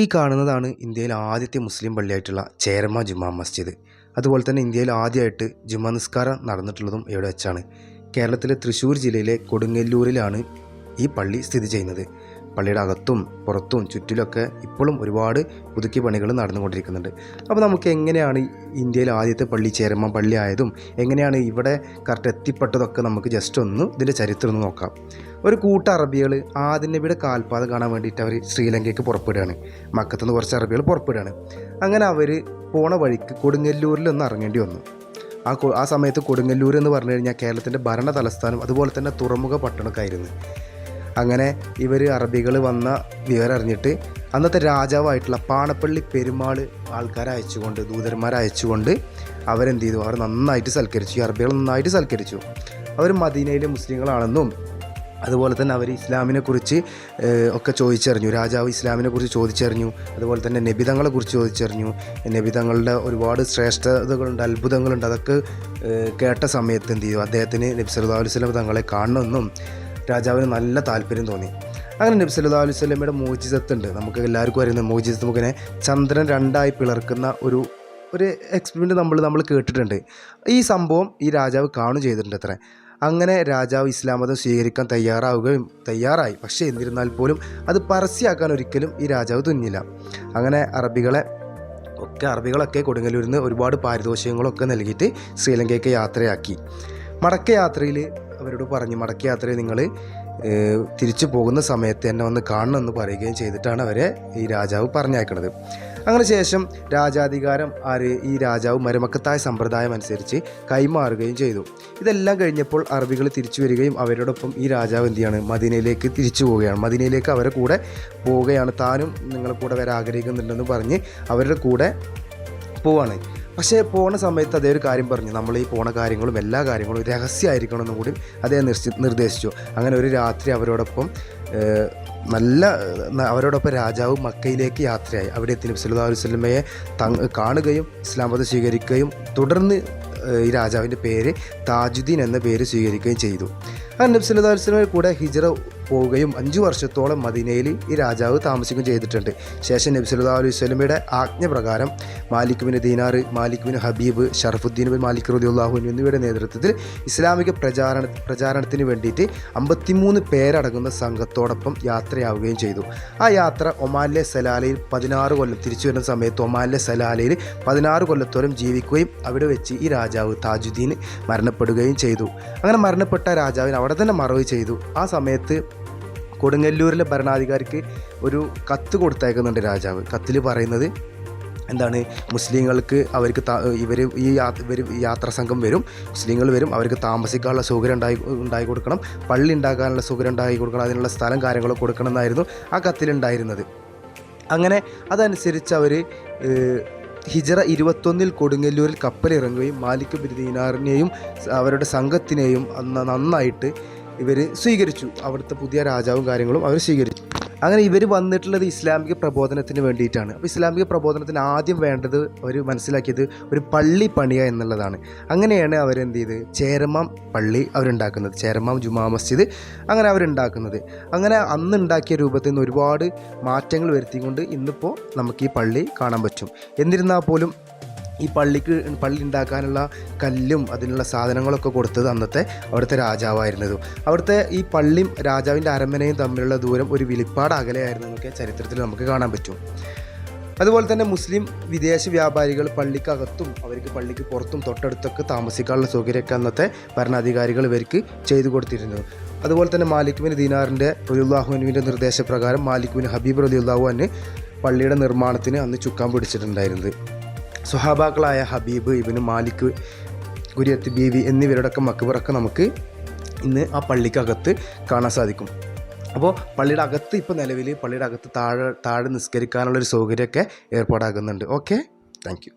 ഈ കാണുന്നതാണ് ഇന്ത്യയിൽ ആദ്യത്തെ മുസ്ലിം പള്ളിയായിട്ടുള്ള ചേരമ്മ ജുമാ മസ്ജിദ്. അതുപോലെ തന്നെ ഇന്ത്യയിൽ ആദ്യമായിട്ട് ജുമാ നിസ്കാരം നടന്നിട്ടുള്ളതും ഇവിടെ വെച്ചാണ്. കേരളത്തിലെ തൃശ്ശൂർ ജില്ലയിലെ കൊടുങ്ങല്ലൂരിലാണ് ഈ പള്ളി സ്ഥിതി ചെയ്യുന്നത്. പള്ളിയുടെ അകത്തും പുറത്തും ചുറ്റിലൊക്കെ ഇപ്പോഴും ഒരുപാട് പുതുക്കിയ പണികൾ നടന്നുകൊണ്ടിരിക്കുന്നുണ്ട്. അപ്പോൾ നമുക്ക് എങ്ങനെയാണ് ഇന്ത്യയിൽ ആദ്യത്തെ പള്ളി ചേരമ്മ പള്ളി ആയതും എങ്ങനെയാണ് ഇവിടെ കറക്റ്റ് എത്തിപ്പെട്ടതൊക്കെ നമുക്ക് ജസ്റ്റ് ഒന്ന് ഇതിന്റെ ചരിത്രം ഒന്ന് നോക്കാം. ഒരു കൂട്ട അറബികൾ ആദ്യ നബിയുടെ കാൽപാത കാണാൻ വേണ്ടിയിട്ട് അവർ ശ്രീലങ്കയ്ക്ക് പുറപ്പെടുകയാണ്. മക്കത്തുനിന്ന് കുറച്ച് അറബികൾ പുറപ്പെടുകയാണ്. അങ്ങനെ അവർ പോണ വഴിക്ക് കൊടുങ്ങല്ലൂരിൽ ഒന്ന് ഇറങ്ങേണ്ടി വന്നു. ആ ആ സമയത്ത് കൊടുങ്ങല്ലൂർ എന്ന് പറഞ്ഞു കഴിഞ്ഞാൽ കേരളത്തിന്റെ ഭരണ തലസ്ഥാനം അതുപോലെ തന്നെ തുറമുഖ പട്ടണമൊക്കെ ആയിരുന്നു. അങ്ങനെ ഇവർ അറബികൾ വന്ന വിവരം അറിഞ്ഞിട്ട് അന്നത്തെ രാജാവായിട്ടുള്ള പാണപ്പള്ളി പെരുമാൾ ആൾക്കാരെ അയച്ചുകൊണ്ട് ദൂതന്മാരെ അയച്ചുകൊണ്ട് അവരെന്ത് ചെയ്തു അവർ നന്നായിട്ട് സൽക്കരിച്ചു. അറബികൾ നന്നായിട്ട് സൽക്കരിച്ചു. അവർ മദീനയിലെ മുസ്ലിങ്ങളാണെന്നും അതുപോലെ തന്നെ അവർ ഇസ്ലാമിനെ കുറിച്ച് ഒക്കെ ചോദിച്ചറിഞ്ഞു. രാജാവ് ഇസ്ലാമിനെ കുറിച്ച് ചോദിച്ചറിഞ്ഞു. അതുപോലെ തന്നെ നബിതങ്ങളെ കുറിച്ച് ചോദിച്ചറിഞ്ഞു. നബിതങ്ങളുടെ ഒരുപാട് ശ്രേഷ്ഠതകളുണ്ട് അത്ഭുതങ്ങളുണ്ട്. അതൊക്കെ കേട്ട സമയത്ത് എന്ത് ചെയ്തു അദ്ദേഹത്തിന് നബി അലൈഹി തങ്ങളെ കാണണമെന്നും രാജാവിന് നല്ല താല്പര്യം തോന്നി. അങ്ങനെ നബി സല്ലല്ലാഹു അലൈഹി വസല്ലമയുടെ മോചിതത്തുണ്ട് നമുക്ക് എല്ലാവർക്കും അറിയുന്ന മോചിതത്ത് മുഖേന ചന്ദ്രൻ രണ്ടായി പിളർക്കുന്ന ഒരു ഒരു എക്സ്പെരിമെന്റ് നമ്മൾ നമ്മൾ കേട്ടിട്ടുണ്ട്. ഈ സംഭവം ഈ രാജാവ് കാണും ചെയ്തിട്ടുണ്ട് അത്ര. അങ്ങനെ രാജാവ് ഇസ്ലാം മതം സ്വീകരിക്കാൻ തയ്യാറാവുകയും തയ്യാറായി. പക്ഷേ എന്നിരുന്നാൽ പോലും അത് പരസ്യമാക്കാൻ ഒരിക്കലും ഈ രാജാവ് തുന്നില്ല അങ്ങനെ അറബികളെ ഒക്കെ അറബികളൊക്കെ കൊടുങ്ങല്ലൂരിൽ നിന്ന് ഒരുപാട് പാരിതോഷികങ്ങളൊക്കെ നൽകിയിട്ട് ശ്രീലങ്കയ്ക്ക് യാത്രയാക്കി. മടക്ക യാത്രയിൽ അവരോട് പറഞ്ഞു മടക്ക യാത്രയിൽ നിങ്ങൾ തിരിച്ചു പോകുന്ന സമയത്ത് എന്നെ വന്ന് കാണണമെന്ന് പറയുകയും ചെയ്തിട്ടാണ് അവരെ ഈ രാജാവ് പറഞ്ഞയക്കുന്നത് അങ്ങനെ ശേഷം രാജാധികാരം ആര് ഈ രാജാവ് മരുമക്കത്തായ സമ്പ്രദായം അനുസരിച്ച് കൈമാറുകയും ചെയ്തു. ഇതെല്ലാം കഴിഞ്ഞപ്പോൾ അറബികൾ തിരിച്ചു വരികയും അവരോടൊപ്പം ഈ രാജാവ് എന്ത് ചെയ്യാണ് മദീനയിലേക്ക് തിരിച്ചു പോവുകയാണ്. മദീനയിലേക്ക് അവരെ കൂടെ പോവുകയാണ്. താനും നിങ്ങളെ കൂടെ വരാൻ ആഗ്രഹിക്കുന്നുണ്ടെന്ന് പറഞ്ഞ് അവരുടെ കൂടെ പോവാണ്. പക്ഷേ പോണ സമയത്ത് അതേ ഒരു കാര്യം പറഞ്ഞു. നമ്മൾ ഈ പോണ കാര്യങ്ങളും എല്ലാ കാര്യങ്ങളും രഹസ്യമായിരിക്കണം എന്നും കൂടി അദ്ദേഹം നിർദ്ദേശിച്ചു. അങ്ങനെ ഒരു രാത്രി അവരോടൊപ്പം നല്ല അവരോടൊപ്പം രാജാവ് മക്കയിലേക്ക് യാത്രയായി. അവിടെ എത്തി നബി തങ് കാണുകയും ഇസ്ലാം മതം സ്വീകരിക്കുകയും തുടർന്ന് ഈ രാജാവിന്റെ പേര് താജുദ്ദീൻ എന്ന പേര് സ്വീകരിക്കുകയും ചെയ്തു. അങ്ങനെ നബി കൂടെ ഹിജറ പോവുകയും അഞ്ചു വർഷത്തോളം മദീനയിൽ ഈ രാജാവ് താമസിക്കുകയും ചെയ്തിട്ടുണ്ട്. ശേഷം നബി സല്ലല്ലാഹു അലൈഹി സ്വലമിയുടെ ആജ്ഞ പ്രകാരം Malik bin Dinar Malik bin Habib Sharafuddin bin Malik റളിയല്ലാഹു എന്നിവയുടെ നേതൃത്വത്തിൽ ഇസ്ലാമിക പ്രചാരണ പ്രചാരണത്തിന് വേണ്ടിയിട്ട് അമ്പത്തിമൂന്ന് പേരടങ്ങുന്ന സംഘത്തോടൊപ്പം യാത്രയാവുകയും ചെയ്തു. ആ യാത്ര ഒമാനിലെ സലാലയിൽ പതിനാറ് കൊല്ലം തിരിച്ചു വരുന്ന സമയത്ത് ഒമാനിലെ സലാലയിൽ പതിനാറ് കൊല്ലത്തോളം ജീവിക്കുകയും അവിടെ വെച്ച് ഈ രാജാവ് താജുദ്ദീൻ മരണപ്പെടുകയും ചെയ്തു. അങ്ങനെ മരണപ്പെട്ട രാജാവിന് അവിടെ തന്നെ മറവ് ചെയ്തു. ആ സമയത്ത് കൊടുങ്ങല്ലൂരിലെ ഭരണാധികാരിക്ക് ഒരു കത്ത് കൊടുത്തയക്കുന്നുണ്ട് രാജാവ്. കത്തിൽ പറയുന്നത് എന്താണ് മുസ്ലിങ്ങൾക്ക് അവർക്ക് ഇവർ ഈ ഇവർ യാത്രാ സംഘം വരും മുസ്ലിങ്ങൾ വരും അവർക്ക് താമസിക്കാനുള്ള സൗകര്യം ഉണ്ടായി ഉണ്ടായി കൊടുക്കണം പള്ളി ഉണ്ടാക്കാനുള്ള സൗകര്യം ഉണ്ടാക്കി കൊടുക്കണം അതിനുള്ള സ്ഥലം കാര്യങ്ങളൊക്കെ കൊടുക്കണം എന്നായിരുന്നു ആ കത്തിലുണ്ടായിരുന്നത് അങ്ങനെ അതനുസരിച്ച് അവർ ഹിജറ ഇരുപത്തൊന്നിൽ കൊടുങ്ങല്ലൂരിൽ കപ്പലിറങ്ങുകയും മാലിക് ബിരുദീനാറിനെയും അവരുടെ സംഘത്തിനെയും നന്നായിട്ട് ഇവർ സ്വീകരിച്ചു. അവിടുത്തെ പുതിയ രാജാവും കാര്യങ്ങളും അവർ സ്വീകരിച്ചു. അങ്ങനെ ഇവർ വന്നിട്ടുള്ളത് ഇസ്ലാമിക പ്രബോധനത്തിന് വേണ്ടിയിട്ടാണ്. അപ്പോൾ ഇസ്ലാമിക പ്രബോധനത്തിന് ആദ്യം വേണ്ടത് അവർ മനസ്സിലാക്കിയത് ഒരു പള്ളി പണിയുക എന്നുള്ളതാണ്. അങ്ങനെയാണ് അവരെന്ത് ചെയ്ത് ചേരമാം പള്ളി അവരുണ്ടാക്കുന്നത്. ചേരമാം ജുമാ മസ്ജിദ് അങ്ങനെ അവരുണ്ടാക്കുന്നത്. അങ്ങനെ അന്ന് ഉണ്ടാക്കിയ രൂപത്തിൽ നിന്ന് ഒരുപാട് മാറ്റങ്ങൾ വരുത്തിക്കൊണ്ട് ഇന്നിപ്പോൾ നമുക്ക് ഈ പള്ളി കാണാൻ പറ്റും. എന്നിരുന്നാൽ പോലും ഈ പള്ളിക്ക് പള്ളി ഉണ്ടാക്കാനുള്ള കല്ലും അതിനുള്ള സാധനങ്ങളൊക്കെ കൊടുത്തത് അന്നത്തെ അവിടുത്തെ രാജാവായിരുന്നതും. അവിടുത്തെ ഈ പള്ളിയും രാജാവിന്റെ അരമനയും തമ്മിലുള്ള ദൂരം ഒരു വിളിപ്പാട് അകലെയായിരുന്നു എന്നൊക്കെ ചരിത്രത്തിൽ നമുക്ക് കാണാൻ പറ്റും. അതുപോലെ തന്നെ മുസ്ലിം വിദേശ വ്യാപാരികൾ പള്ളിക്കകത്തും അവർക്ക് പള്ളിക്ക് പുറത്തും തൊട്ടടുത്തൊക്കെ താമസിക്കാനുള്ള സൗകര്യമൊക്കെ അന്നത്തെ ഭരണാധികാരികൾ ഇവർക്ക് ചെയ്തു കൊടുത്തിരുന്നു അതുപോലെ തന്നെ മാലിക് ബിൻ ദീനാറിന്റെ റലിയുല്ലാഹുവിന്റെ നിർദ്ദേശപ്രകാരം മാലിക് ബിൻ ഹബീബ് റലിയുല്ലാഹുവിന് പള്ളിയുടെ നിർമ്മാണത്തിന് അന്ന് ചുക്കാൻ പിടിച്ചിട്ടുണ്ടായിരുന്നത്. സുഹാബാക്കളായ ഹബീബ് ഇബിന് മാലിക് ഗുരിയത്ത് ബീവി എന്നിവരുടെയൊക്കെ മക്കുപറൊക്കെ നമുക്ക് ഇന്ന് ആ പള്ളിക്കകത്ത് കാണാൻ സാധിക്കും. അപ്പോൾ പള്ളിയുടെ അകത്ത് ഇപ്പോൾ നിലവിൽ പള്ളിയുടെ അകത്ത് താഴെ താഴെ നിസ്കരിക്കാനുള്ളൊരു സൗകര്യമൊക്കെ ഏർപ്പാടാകുന്നുണ്ട്. ഓക്കെ? താങ്ക്